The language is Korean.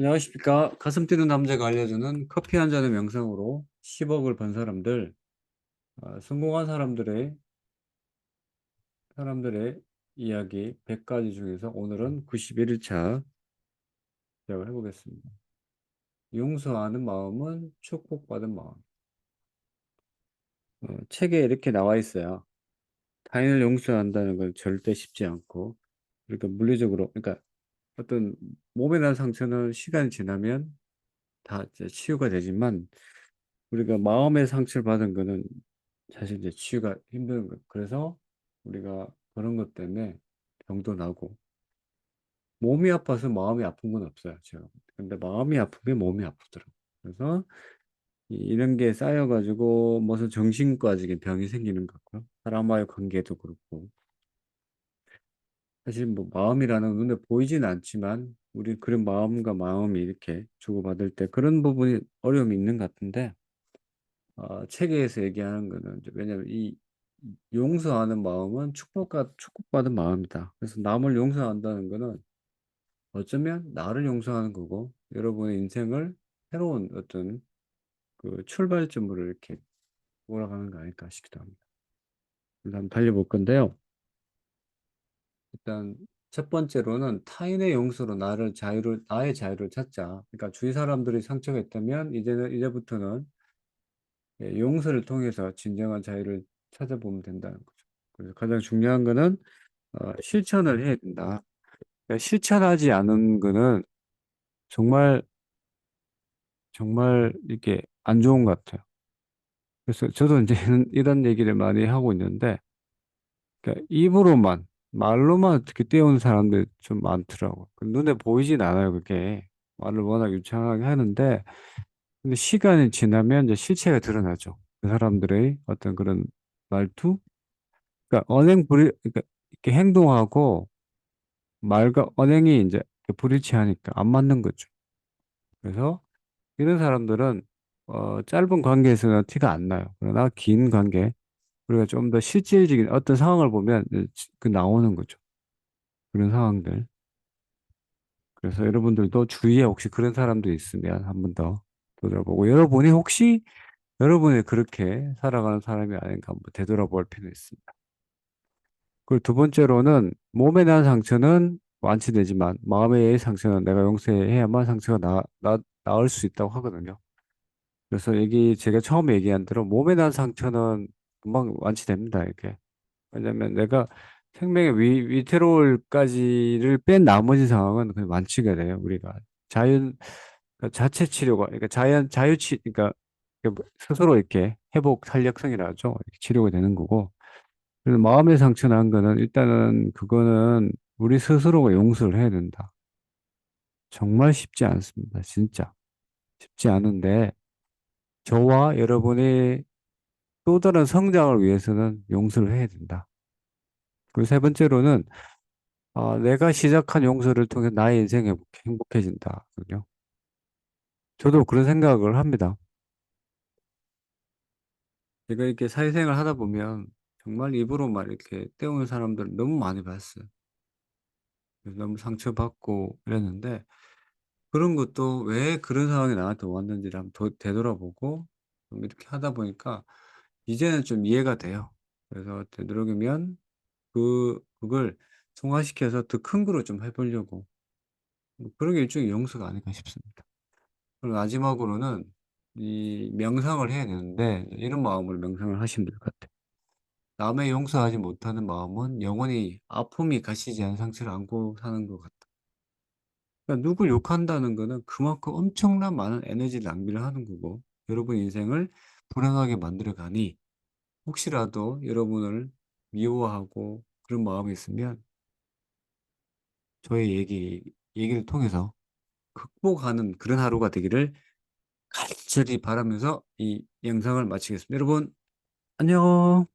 안녕하십니까. 가슴 뛰는 남자가 알려주는 커피 한 잔의 명상으로 10억을 번 사람들, 아, 성공한 사람들의, 사람들의 이야기 100가지 중에서 오늘은 91일차 시작을 해보겠습니다. 용서하는 마음은 축복받은 마음. 어, 책에 이렇게 나와 있어요. 타인을 용서한다는 건 절대 쉽지 않고, 그러니까 물리적으로, 그러니까 어떤 몸에 난 상처는 시간이 지나면 다 이제 치유가 되지만, 우리가 마음의 상처를 받은 거는 사실 이제 치유가 힘든 거. 그래서 우리가 그런 것 때문에 병도 나고 몸이 아파서 마음이 아픈 건 없어요. 제가. 근데 마음이 게 몸이 아프더라고. 그래서 이- 이런 게 쌓여가지고 무슨 정신과적인 병이 생기는 것 같고요. 사람과의 관계도 그렇고. 사실 뭐 마음이라는 눈에 보이진 않지만 우리 그런 마음과 마음이 이렇게 주고받을 때 그런 부분이 어려움이 있는 것 같은데 어, 책에서 얘기하는 거는 왜냐면 이 용서하는 마음은 축복과 축복받은 마음이다. 그래서 남을 용서한다는 거는 어쩌면 나를 용서하는 거고 여러분의 인생을 새로운 어떤 그 출발점으로 이렇게 몰아가는 거 아닐까 싶기도 합니다. 일단 달려볼 건데요. 일단 첫 번째로는 타인의 용서로 나를 자유를 나의 자유를 찾자. 그러니까 주위 사람들이 상처가 있다면 이제는 이제부터는 예, 용서를 통해서 진정한 자유를 찾아보면 된다는 거죠. 그래서 가장 중요한 거는 어, 실천을 해야 된다. 그러니까 실천하지 않은 거는 정말 정말 이게 안 좋은 것 같아요. 그래서 저도 이제 이런 얘기를 많이 하고 있는데, 그러니까 입으로만 말로만 어떻게 떼우는 사람들이 좀 많더라고. 그 눈에 보이진 않아요, 그게. 말을 워낙 유창하게 하는데, 근데 시간이 지나면 이제 실체가 드러나죠. 그 사람들의 어떤 그런 말투, 그러니까 언행 불일, 그러니까 이렇게 행동하고 말과 언행이 이제 이렇게 불일치하니까 안 맞는 거죠. 그래서 이런 사람들은 어, 짧은 관계에서는 티가 안 나요. 그러나 긴 관계, 우리가 좀 더 실질적인 어떤 상황을 보면 그 나오는 거죠. 그런 상황들. 그래서 여러분들도 주위에 혹시 그런 사람도 있으면 한 번더 되돌아보고 여러분이 혹시 여러분이 그렇게 살아가는 사람이 아닌가 한번 되돌아볼 필요 있습니다. 그리고 두 번째로는 몸에 난 상처는 완치되지만 마음의 상처는 내가 용서해야만 상처가 나, 나, 나을 수 있다고 하거든요. 그래서 여기 제가 처음에 얘기한 대로 몸에 난 상처는 금방 완치됩니다, 이게. 왜냐면 내가 생명의 위, 위태로울까지를 뺀 나머지 상황은 그냥 완치가 돼요, 우리가. 자연, 그러니까 자체 치료가, 그러니까 자연, 자유치, 그러니까 뭐 스스로 이렇게 회복 탄력성이라 하죠. 치료가 되는 거고. 그래서 마음의 상처 난 거는 일단은 그거는 우리 스스로가 용서를 해야 된다. 정말 쉽지 않습니다. 진짜. 쉽지 않은데, 저와 여러분의 또 다른 성장을 위해서는 용서를 해야 된다. 그리고 세 번째로는 아, 내가 시작한 용서를 통해 나의 인생이 행복해진다군요. 저도 그런 생각을 합니다. 제가 이렇게 사회생활 하다 보면 정말 입으로만 이렇게 때우는 사람들 너무 많이 봤어요. 너무 상처받고 이랬는데 그런 것도 왜 그런 상황이 나한테 왔는지를 한번 도- 되돌아보고 좀 이렇게 하다 보니까 이제는 좀 이해가 돼요. 그래서 되도록이면 그, 그걸 승화시켜서 더 큰 거로 좀 해보려고. 뭐 그런 게 일종의 용서가 아닐까 싶습니다. 그리고 마지막으로는 이 명상을 해야 되는데 이런 마음으로 명상을 하시면 될 것 같아요. 남의 용서하지 못하는 마음은 영원히 아픔이 가시지 않은 상처를 안고 사는 것 같다. 그러니까 누굴 욕한다는 거는 그만큼 엄청난 많은 에너지 낭비를 하는 거고 여러분 인생을 불행하게 만들어 가니 혹시라도 여러분을 미워하고 그런 마음이 있으면 저의 얘기, 얘기를 통해서 극복하는 그런 하루가 되기를 간절히 바라면서 이 영상을 마치겠습니다. 여러분, 안녕.